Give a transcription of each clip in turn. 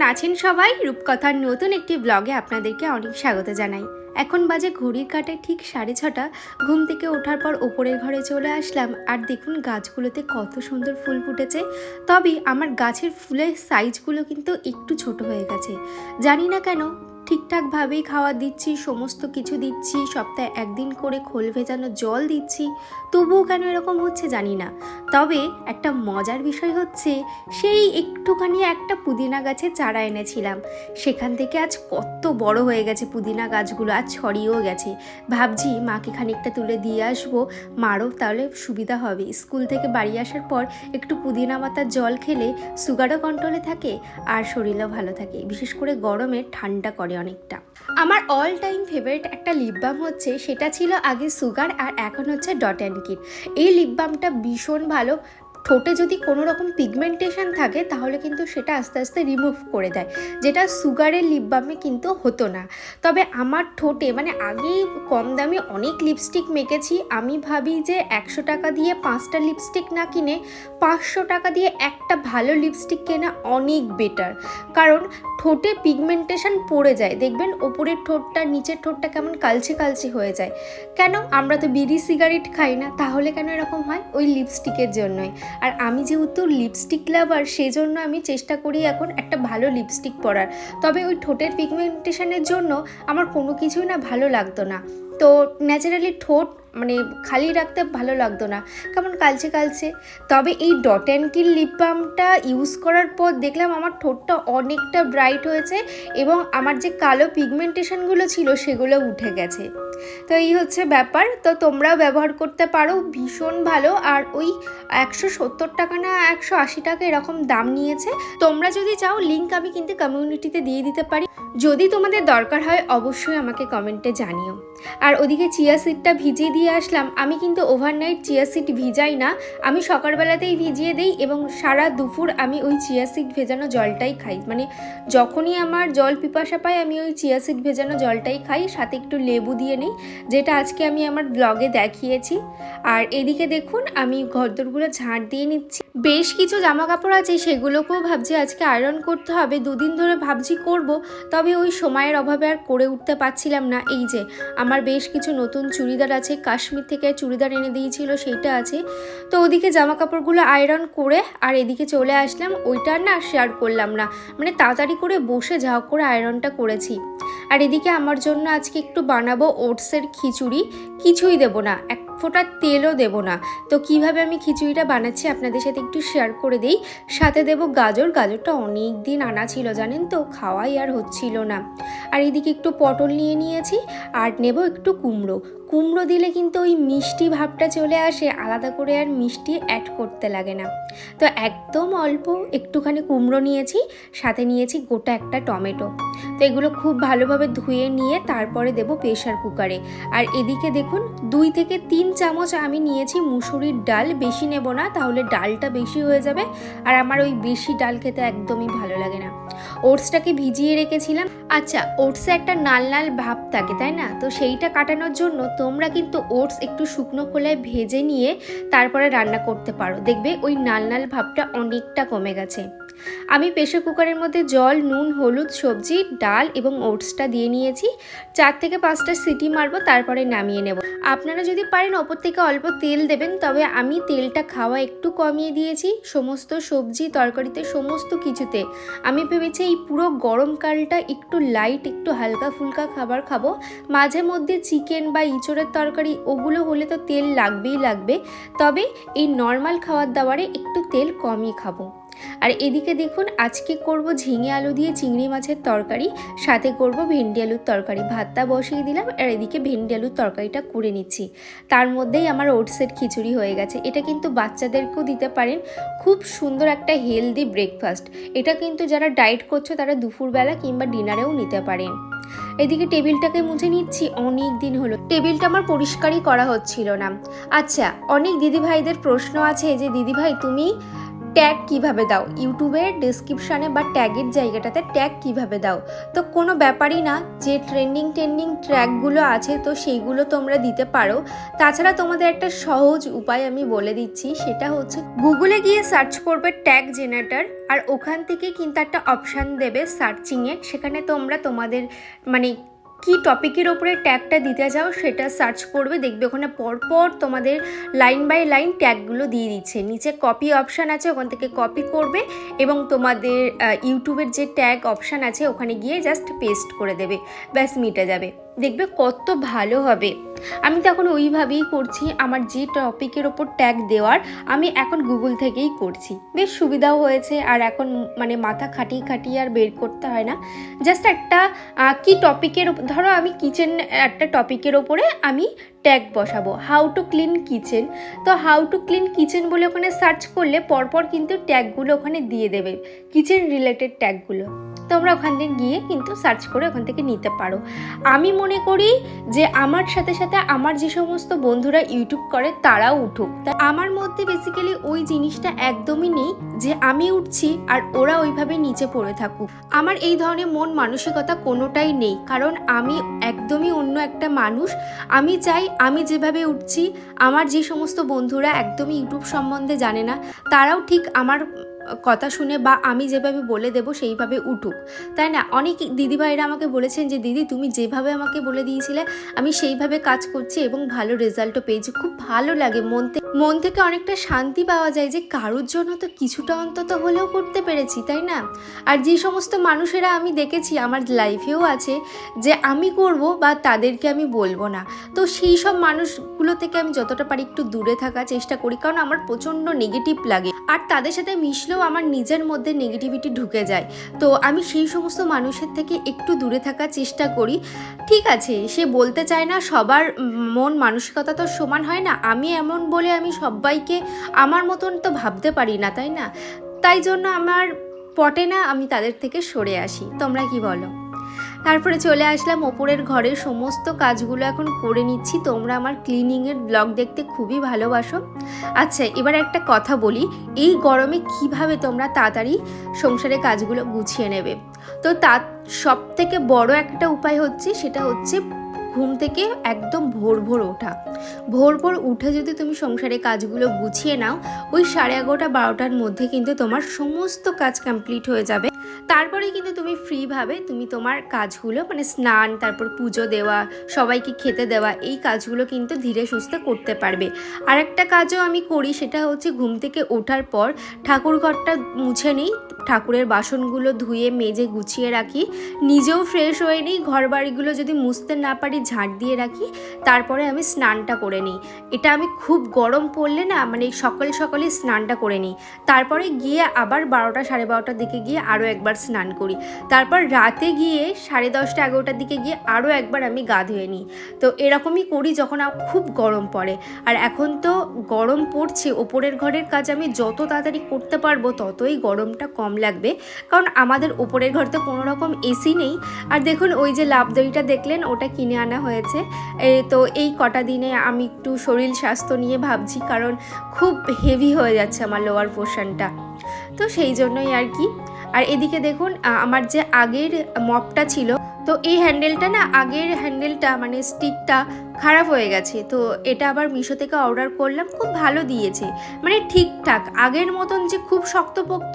কেমন আছেন সবাই? রূপকথার নতুন একটি ব্লগে আপনাদেরকে অনেক স্বাগত জানাই। এখন বাজে ঘড়ির কাটায় ঠিক সাড়ে ছটা। ঘুম থেকে ওঠার পর ওপরের ঘরে চলে আসলাম। আর দেখুন, গাছগুলোতে কত সুন্দর ফুল ফুটেছে। তবে আমার গাছের ফুলের সাইজগুলো কিন্তু একটু ছোট হয়ে গেছে। জানি না কেন ঠিকঠাকভাবেই খাওয়া দিচ্ছি, সমস্ত কিছু দিচ্ছি, সপ্তাহে একদিন করে খোল ভেজানো জল দিচ্ছি। তবুও কেন এরকম হচ্ছে জানি না। তবে একটা মজার বিষয় হচ্ছে, সেই একটুখানি একটা পুদিনা গাছে চারা এনেছিলাম। সেখান থেকে আজ কত বড় হয়ে গেছে পুদিনা গাছগুলো, আজ ছড়িয়েও গেছে। ভাবছি মাকে খানিকটা তুলে দিয়ে আসব। মারও তাহলে সুবিধা হবে। স্কুল থেকে বাড়ি আসার পর একটু পুদিনা পাতার জল খেলে সুগারও কন্ট্রোলে থাকে আর শরীরও ভালো থাকে। বিশেষ করে গরমে ঠান্ডা করে অনেকটা। আমার অল টাইম ফেভারিট একটা লিপ বাম হচ্ছে, সেটা ছিল আগে সুগার আর এখন হচ্ছে ডট অ্যান্ড কিট এই লিপ বামটা ভীষণ ভালো। ঠোঁটে যদি কোনো রকম পিগমেন্টেশন থাকে, তাহলে কিন্তু সেটা আস্তে আস্তে রিমুভ করে দেয়, যেটা সুগারের লিপ বামে কিন্তু হতো না। তবে আমার ঠোঁটে মানে আগেই কম দামে অনেক লিপস্টিক মেখেছি, আমি ভাবি যে একশো টাকা দিয়ে পাঁচটা লিপস্টিক না কিনে পাঁচশো টাকা দিয়ে একটা ভালো লিপস্টিক কেনা অনেক বেটার কারণ ঠোঁটে পিগমেন্টেশন পড়ে যায়, দেখবেন ওপরের ঠোঁটটা নিচের ঠোঁটটা কেমন কালচে কালচে হয়ে যায়। কেন? আমরা তো বিড়ি সিগারেট খাই না, তাহলে কেন এরকম হয়? ওই লিপস্টিকের জন্যই। আর আমি যেহেতু লিপস্টিক লাভার সেই জন্য আমি চেষ্টা করি এখন একটা ভালো লিপস্টিক পরার। তবে ওই ঠোঁটের পিগমেন্টেশনের জন্য আমার কোনো কিছুই না ভালো লাগতো না। তো ন্যাচারালি ঠোঁট মানে খালি রাখতে ভালো লাগতো না। কেমন কালচে কালচে তবে এই ডট অ্যান্ড কিল লিপ বামটা ইউজ করার পর দেখলাম আমার ঠোঁটটা অনেকটা ব্রাইট হয়েছে এবং আমার যে কালো পিগমেন্টেশনগুলো ছিল সেগুলো উঠে গেছে। তো এই হচ্ছে ব্যাপার। তো তোমরাও ব্যবহার করতে পারো, ভীষণ ভালো। আর ওই একশো সত্তর টাকা না একশো আশি টাকা এরকম দাম নিয়েছে। তোমরা যদি চাও লিঙ্ক আমি কিন্তু কমিউনিটিতে দিয়ে দিতে পারি। যদি তোমাদের দরকার হয়, অবশ্যই আমাকে কমেন্টে জানিও। আর ওদিকে চিয়া সিডটা ভিজিয়ে দিয়ে আসলাম। আমি কিন্তু ওভারনাইট চিয়া সিড ভিজাই না। আমি সকালবেলাতেই ভিজিয়ে দিই এবং সারা দুপুর আমি ওই চিয়া সিড ভেজানো জলটাই খাই। মানে যখনই আমার জল পিপাসা পায়, আমি ওই চিয়া সিড ভেজানো জলটাই খাই। সাথে একটু লেবু দিয়ে নিই, যেটা আজকে আমি আমার ব্লগে দেখিয়েছি। আর এদিকে দেখুন, আমি ঘরদোরগুলো ঝাঁট দিয়ে নিচ্ছি। বেশ কিছু জামা কাপড় আছে, সেগুলোকেও ভাবছি আজকে আয়রন করতে হবে। দুদিন ধরে ভাবছি করব, তবে ওই সময়ের অভাবে আর করে উঠতে পারছিলাম না। এই যে, আমার বেশ কিছু নতুন চুড়িদার আছে। কাশ্মীর থেকে চুড়িদার এনে দিয়েছিল, সেইটা আছে। তো ওদিকে জামা কাপড়গুলো আয়রন করে আর এদিকে চলে আসলাম। ওইটা না শেয়ার করলাম না। মানে তাড়াতাড়ি করে বসে ঝাঁক করে আয়রনটা করেছি। আর এদিকে আমার জন্য আজকে একটু বানাবো ওটসের খিচুড়ি। কিছুই দেব না। এক ফোঁটা তেলও দেবো না। তো কীভাবে আমি খিচুড়িটা বানাচ্ছি আপনাদের সাথে একটু শেয়ার করে দিই। সাথে দেবো গাজর। গাজরটা অনেক দিন আনা ছিল, জানেন তো? খাওয়াই আর হচ্ছিল না। আর এদিকে একটু পটল নিয়ে নিয়েছি আর নেব একটু কুমড়ো। কুমড়ো দিলে কিন্তু ওই মিষ্টি ভাবটা চলে আসে, আলাদা করে আর মিষ্টি অ্যাড করতে লাগে না। তো একদম অল্প একটুখানি কুমড়ো নিয়েছি, সাথে নিয়েছি গোটা একটা টমেটো। তো এগুলো খুব ভালোভাবে ধুয়ে নিয়ে তারপরে দেব প্রেশার কুকারে আর এদিকে দেখুন, দুই থেকে তিন চামচ আমি নিয়েছি মুসুরির ডাল, বেশি নেব না, তাহলে ডালটা বেশি হয়ে যাবে। আর আমার ওই বেশি ডাল খেতে একদমই ভালো লাগে না। ওটসটাকে ভিজিয়ে রেখেছিলাম। আচ্ছা ওটসে একটা নাল নাল ভাব থাকে, তাই না? তো সেইটা কাটানোর জন্য তোমরা কিন্তু ওটস একটু শুকনো খোলায় ভেজে নিয়ে তারপরে রান্না করতে পারো। দেখবে ওই নাল নাল ভাবটা অনেকটা কমে গেছে। আমি প্রেশার কুকারের মধ্যে জল, নুন, হলুদ, সবজি, ডাল এবং ওটসটা দিয়ে নিয়েছি। চার থেকে পাঁচটা সিটি মারবো, তারপরে নামিয়ে নেব। আপনারা যদি পারেন, ওপর থেকে অল্প তেল দেবেন, তবে আমি তেলটা খাওয়া একটু কমিয়ে দিয়েছি। সমস্ত সবজি, তরকারিতে সমস্ত কিছুতে। আমি ভেবেছি এই পুরো গরমকালটা একটু লাইট একটু হালকা ফুলকা খাবার খাব। মাঝে মধ্যে চিকেন বা ইঁচড়ের তরকারি, ওগুলো হলে তো তেল লাগবেই লাগবে। তবে এই নর্মাল খাবার দাবারে একটু তেল কমই খাব। আর এদিকে দেখুন, আজকে করব ঝিঙে আলু দিয়ে চিংড়ি মাছের তরকারি, সাথে করব ভেন্ডি আলুর তরকারি। ভাতটা বসিয়ে দিলাম, আর এদিকে ভেন্ডি আলুর তরকারিটা করে নিচ্ছি। তার মধ্যেই আমার ওটসের খিচুড়ি হয়ে গেছে। এটা কিন্তু বাচ্চাদেরকেও দিতে পারেন। খুব সুন্দর একটা হেলদি ব্রেকফাস্ট। এটা কিন্তু যারা ডায়েট করছ, তারা দুপুরবেলা কিংবা ডিনারেও নিতে পারেন। এদিকে টেবিলটাকে মুছে নিচ্ছি, অনেক দিন হলো। টেবিলটা আমার পরিষ্কারই করা হচ্ছিল না। আচ্ছা অনেক দিদিভাইদের প্রশ্ন আছে, যে দিদিভাই, তুমি ট্যাগ কীভাবে দাও? ইউটিউবের ডিসক্রিপশানে বা ট্যাগের জায়গাটাতে ট্যাগ কীভাবে দাও? তো কোনো ব্যাপারই না, যে ট্রেন্ডিং ট্রেন্ডিং ট্র্যাকগুলো আছে, তো সেইগুলো তোমরা দিতে পারো। তাছাড়া তোমাদের একটা সহজ উপায় আমি বলে দিচ্ছি, সেটা হচ্ছে গুগলে গিয়ে সার্চ করবে ট্যাগ জেনারেটর আর ওখান থেকে কিন্তু একটা অপশান দেবে সার্চিংয়ে সেখানে তোমরা তোমাদের মানে কি টপিকের ওপরে ট্যাগটা দিতে যাও সেটা সার্চ করবে, দেখবে ওখানে পরপর তোমাদের লাইন বাই লাইন ট্যাগগুলো দিয়ে দিচ্ছে। নিচে কপি অপশান আছে, ওখান থেকে কপি করবে এবং তোমাদের ইউটিউবের যে ট্যাগ অপশান আছে, ওখানে গিয়ে জাস্ট পেস্ট করে দেবে। ব্যাস, মিটে যাবে। দেখবে কত ভালো হবে। আমি তো এখন ওইভাবেই করছি, আমার যে টপিকের ওপর ট্যাগ দেওয়ার আমি এখন গুগল থেকেই করছি। বেশ সুবিধাও হয়েছে আর এখন মানে মাথা খাটিয়ে খাটিয়ে আর বের করতে হয় না। জাস্ট একটা কি টপিকের ধরো আমি কিচেন একটা টপিকের ওপরে আমি ট্যাগ বসাবো হাউ টু ক্লিন কিচেন তো হাউ টু ক্লিন কিচেন বলে ওখানে সার্চ করলে পরপর কিন্তু ট্যাগগুলো ওখানে দিয়ে দেবে কিচেন রিলেটেড ট্যাগগুলো তোমরা ওখান থেকে গিয়ে কিন্তু সার্চ করে ওখান থেকে নিতে পারো। আমি মনে করি যে আমার সাথে সাথে আমার যে সমস্ত বন্ধুরা ইউটিউব করে তারাও উঠুক। তা আমার মধ্যে বেসিক্যালি ওই জিনিসটা একদমই নেই যে আমি উঠছি আর ওরা ওইভাবে নিচে পড়ে থাকুক। আমার এই ধরনের মন মানসিকতা কোনোটাই নেই। কারণ আমি একদমই অন্য একটা মানুষ। আমি চাই আমি যেভাবে উঠছি, আমার যে সমস্ত বন্ধুরা একদমই ইউটিউব সম্বন্ধে জানে না, তারাও ঠিক আমার কথা শুনে বা আমি যেভাবে বলে দেব সেইভাবে উঠুক। তাই না? অনেক দিদিভাইরা আমাকে বলেছেন যে, দিদি, তুমি যেভাবে আমাকে বলে দিয়েছিলে, আমি সেইভাবে কাজ করছি এবং ভালো রেজাল্টও পেয়েছি। খুব ভালো লাগে। মন থেকে মন থেকে অনেকটা শান্তি পাওয়া যায় যে, কারোর জন্য তো কিছুটা অন্তত হলেও করতে পেরেছি, তাই না? আর যে সমস্ত মানুষেরা আমি দেখেছি, আমার লাইফেও আছে, যে আমি করব বা তাদেরকে আমি বলব না। তো সেই সব মানুষগুলো থেকে আমি যতটা পারি একটু দূরে থাকার চেষ্টা করি, কারণ আমার প্রচণ্ড নেগেটিভ লাগে। আর তাদের সাথে মিশলেও আমার নিজের মধ্যে নেগেটিভিটি ঢুকে যায়। তো আমি সেই সমস্ত মানুষের থেকে একটু দূরে থাকার চেষ্টা করি। ঠিক আছে, সে বলতে চায় না, সবার মন মানসিকতা তো সমান হয় না। আমি এমন বলে আমি সবাইকে আমার মতন তো ভাবতে পারি না, তাই না? তাই জন্য আমার পটে না আমি তাদের থেকে সরে আসি। তোমরা কি বলো? তারপরে চলে আসলাম ওপরের ঘরের সমস্ত কাজগুলো এখন করে নিচ্ছি। তোমরা আমার ক্লিনিংয়ের ব্লগ দেখতে খুবই ভালোবাসো। আচ্ছা এবার একটা কথা বলি, এই গরমে কীভাবে তোমরা তাড়াতাড়ি সংসারের কাজগুলো গুছিয়ে নেবে? তো তার সব থেকে বড় একটা উপায় হচ্ছে, সেটা হচ্ছে ঘুম থেকে একদম ভোর ভোর ওঠা। ভোর ভোর উঠে যদি তুমি সংসারে কাজগুলো গুছিয়ে নাও, ওই সাড়ে এগারোটা বারোটার মধ্যে কিন্তু তোমার সমস্ত কাজ কমপ্লিট হয়ে যাবে। তারপরে কিন্তু তুমি ফ্রিভাবে তুমি তোমার কাজগুলো মানে স্নান, তারপর পুজো দেওয়া, সবাইকে খেতে দেওয়া, এই কাজগুলো কিন্তু ধীরে সুস্থে করতে পারবে। আর একটা কাজও আমি করি, সেটা হচ্ছে ঘুম থেকে ওঠার পর ঠাকুর ঘরটা মুছে নিই। ঠাকুরের বাসনগুলো ধুয়ে, মেজে, গুছিয়ে রাখি। নিজেও ফ্রেশ হয়ে নিই। ঘর বাড়িগুলো যদি মুছতে না পারি, ঝাঁট দিয়ে রাখি। তারপরে আমি স্নানটা করে নিই। এটা আমি খুব গরম পড়লে না মানে সকাল সকালে স্নানটা করে নিই। তারপরে গিয়ে আবার বারোটা, সাড়ে বারোটার দিকে গিয়ে আরও একবার স্নান করি। তারপর রাতে গিয়ে সাড়ে দশটা, এগারোটার দিকে গিয়ে আরও একবার আমি গা ধুয়ে নিই। তো এরকমই করি যখন খুব গরম পড়ে। আর এখন তো গরম পড়ছে। ওপরের ঘরের কাজ আমি যত তাড়াতাড়ি করতে পারব, ততই গরমটা কম লাগবে। কারণ আমাদের ওপরের ঘর তো কোনো রকম এসি নেই। আর দেখুন ওই যে লাভ দইটা দেখলেন, ওটা কিনে আনা হয়েছে। তো এই কটা দিনে আমি একটু শরীর স্বাস্থ্য নিয়ে ভাবছি, কারণ খুব হেভি হয়ে যাচ্ছে আমার লোয়ার পোর্শনটা তো সেই জন্যই আর কি। আর এদিকে দেখুন আমার যে আগের মপটা ছিল, তো এই হ্যান্ডেলটা না, আগের হ্যান্ডেলটা মানে স্টিকটা খারাপ হয়ে গেছে। তো এটা আবার মিশো থেকে অর্ডার করলাম, খুব ভালো দিয়েছে। মানে ঠিকঠাক, আগের মতন যে খুব শক্তপোক্ত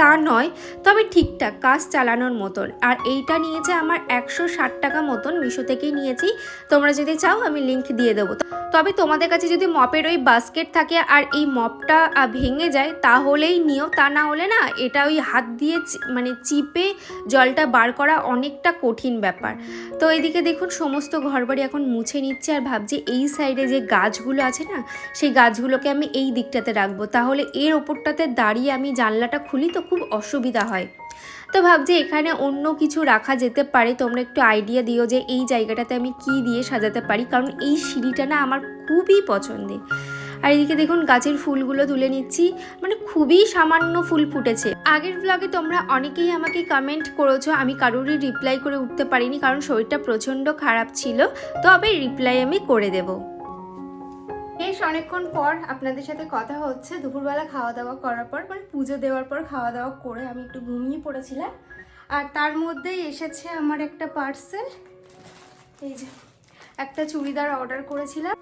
তা নয়, তবে ঠিকঠাক কাজ চালানোর মতন। আর এইটা নিয়েছে আমার একশো ষাট টাকা মতন মিশো থেকেই নিয়েছি, তোমরা যদি চাও আমি লিঙ্ক দিয়ে দেবো। তবে তোমাদের কাছে যদি মপের ওই বাস্কেট থাকে আর এই মপটা ভেঙে যায়, তাহলেই নিও। তা না হলে না, এটা ওই হাত দিয়ে মানে চিপে জলটা বার করা অনেকটা কঠিন ব্যাপার। তো এদিকে দেখুন, সমস্ত ঘরবাড়ি এখন মুছে নিচ্ছে। আর ভাবছি এই সাইডে যে গাছগুলো আছে না, সেই গাছগুলোকে আমি এই দিকটাতে রাখব। তাহলে এর ওপরটাতে দাঁড়িয়ে আমি জানলাটা খুলি, তো খুব অসুবিধা হয়। তো ভাবছি এখানে অন্য কিছু রাখা যেতে পারে। তোমরা একটু আইডিয়া দিও যে এই জায়গাটাতে আমি কি দিয়ে সাজাতে পারি। কারণ এই সিঁড়িটা না আমার খুবই পছন্দের। আর এদিকে দেখুন গাছের ফুলগুলো তুলে নিচ্ছি। মানে খুবই সামান্য ফুল ফুটেছে। আগের ব্লগে তোমরা অনেকেই আমাকে কমেন্ট করেছ। আমি কারোরই রিপ্লাই করে উঠতে পারিনি। কারণ শরীরটা প্রচণ্ড খারাপ ছিল। তবে রিপ্লাই আমি করে দেবো। বেশ অনেকক্ষণ পর আপনাদের সাথে কথা হচ্ছে। দুপুরবেলা খাওয়া দাওয়া করার পর মানে পুজো দেওয়ার পর খাওয়া দাওয়া করে আমি একটু ঘুমিয়ে পড়েছিলাম। আর তার মধ্যেই এসেছে আমার একটা পার্সেল এই যে, একটা চুড়িদার অর্ডার করেছিলাম।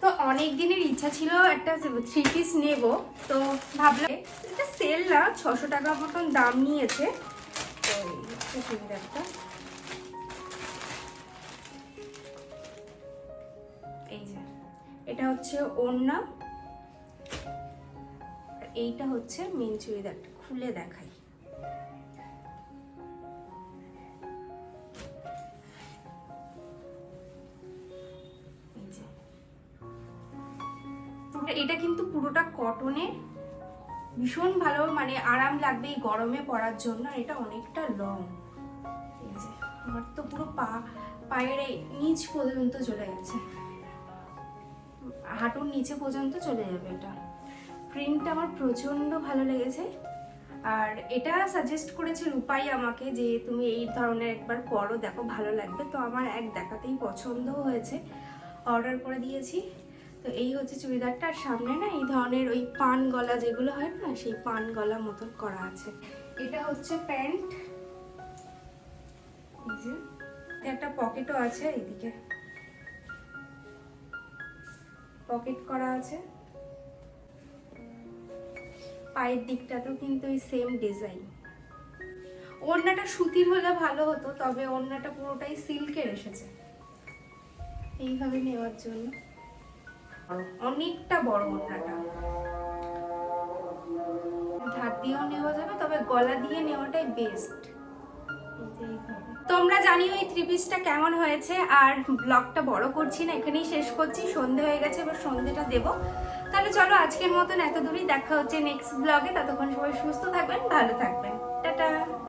তো অনেক দিনের ইচ্ছা ছিল একটা থ্রি পিস নেব। তো ভাবলাম এটা সেল না, ছশো টাকা মতন দাম নিয়েছে। তো চুড়িদারটা। এটা হচ্ছে ওড়না। এইটা হচ্ছে মেন চুড়িদারটা খুলে দেখাই। এটা কিন্তু পুরোটা কটনের ভীষণ ভালো মানে আরাম লাগবে এই গরমে পরার জন্য এটা অনেকটা লং আমার তো পুরো পা, পায়ের নিচ পর্যন্ত চলে গেছে। হাঁটুর নিচে পর্যন্ত চলে যাবে এটা। প্রিন্টটা আমার প্রচণ্ড ভালো লেগেছে। আর এটা সাজেস্ট করেছে রূপাই আমাকে যে তুমি এই ধরনের একবার পরো, দেখো ভালো লাগবে। তো আমার এক দেখাতেই পছন্দ হয়েছে। অর্ডার করে দিয়েছি। তো এই হচ্ছে চুড়িদারটা। আর সামনে না এই ধরনের ওই পান গলা যেগুলো হয় না, সেই পান গলা মতন করা আছে। এটা হচ্ছে প্যান্ট। একটা পকেটও আছে, এইদিকে পকেট করা আছে। পায়ের দিকটাতেও কিন্তু ওই সেম ডিজাইন ওড়নাটা সুতির হলে ভালো হতো, তবে ওড়নাটা পুরোটাই সিল্কের এসেছে। এইভাবে নেওয়ার জন্য অনেকটা বড় ওড়নাটা। ধার দিয়েও নেওয়া যাবে, তবে গলা দিয়ে নেওয়াটাই বেস্ট তোমরা জানিও এই থ্রি পিসটা কেমন হয়েছে, আর ব্লগটা বড় করছি না, এখানেই শেষ করছি, সন্ধে হয়ে গেছে, এবার সন্ধেটা দেবো। তাহলে চলো আজকের মতন এত দূরই দেখা হচ্ছে নেক্সট ব্লগে ততক্ষণ সবাই সুস্থ থাকবেন, ভালো থাকবেন।